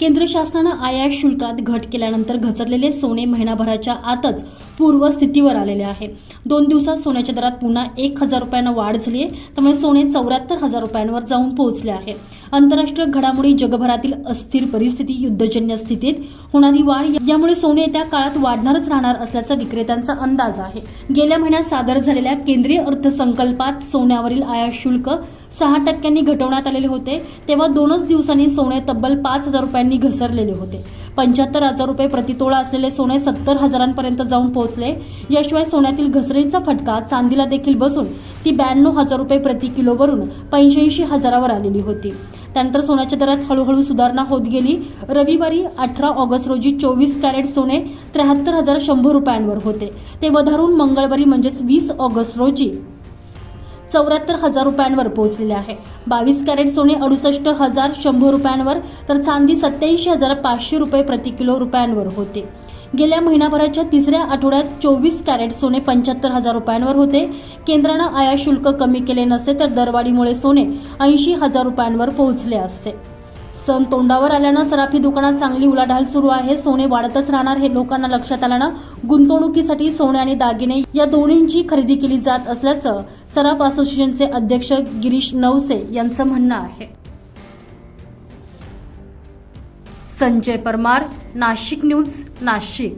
केंद्र शासनानं आयात शुल्कात घट केल्यानंतर घसरलेले सोने महिनाभराच्या आतच पूर्वस्थितीवर आलेले आहे. दोन दिवसात सोन्याच्या दरात पुन्हा एक हजार रुपयानं वाढ झाली आहे त्यामुळे सोने चौऱ्याहत्तर हजार रुपयांवर जाऊन पोहोचले आहे. आंतरराष्ट्रीय घडामोडी जगभरातील अस्थिर परिस्थिती युद्धजन्य स्थितीत होणारी वाढ यामुळे सोने येत्या काळात वाढणारच राहणार असल्याचा विक्रेत्यांचा अंदाज आहे. गेल्या महिन्यात सादर झालेल्या केंद्रीय अर्थसंकल्पात सोन्यावरील आयात शुल्क सहा टक्क्यांनी घटवण्यात आलेले होते तेव्हा दोनच दिवसांनी सोने तब्बल पाच हजार रुपयांनी घसरलेले होते. पंच्याहत्तर हजार रुपये प्रतितोळा असलेले सोने सत्तर हजारांपर्यंत जाऊन पोहोचले. याशिवाय सोन्यातील घसरणीचा फटका चांदीला देखील बसून ती ब्याण्णव हजार रुपये प्रति किलोवरून पंच्याऐंशी हजारावर आलेली होती. त्यानंतर सोन्याच्या दरात हळूहळू सुधारणा होत गेली. रविवारी अठरा ऑगस्ट रोजी चोवीस कॅरेट सोने त्र्याहत्तर हजार शंभर रुपयांवर होते. ते वधारून मंगळवारी म्हणजेच वीस ऑगस्ट रोजी चौऱ्याहत्तर हजार रुपयांवर पोहोचलेले आहे. बावीस कॅरेट सोने अडुसष्ट हजार शंभर रुपयांवर तर चांदी सत्याऐंशी हजार पाचशे रुपये प्रति किलो रुपयांवर होते. गेल्या महिनाभराच्या तिसऱ्या आठवड्यात चोवीस कॅरेट सोने पंच्याहत्तर हजार रुपयांवर होते. केंद्रानं आयात शुल्क कमी केले नसते तर दरवाढीमुळे सोने ऐंशी हजार रुपयांवर पोहोचले असते. सण तोंडावर आल्यानं सराफी दुकानात चांगली उलाढाल सुरू आहे. सोने वाढतच राहणार हे लोकांना लक्षात आल्यानं गुंतवणुकीसाठी सोने आणि दागिने या दोन्हींची खरेदी केली जात असल्याचं सराफ असोसिएशनचे अध्यक्ष गिरीश नवसे यांचं म्हणणं आहे. संजय परमार नाशिक न्यूज नाशिक.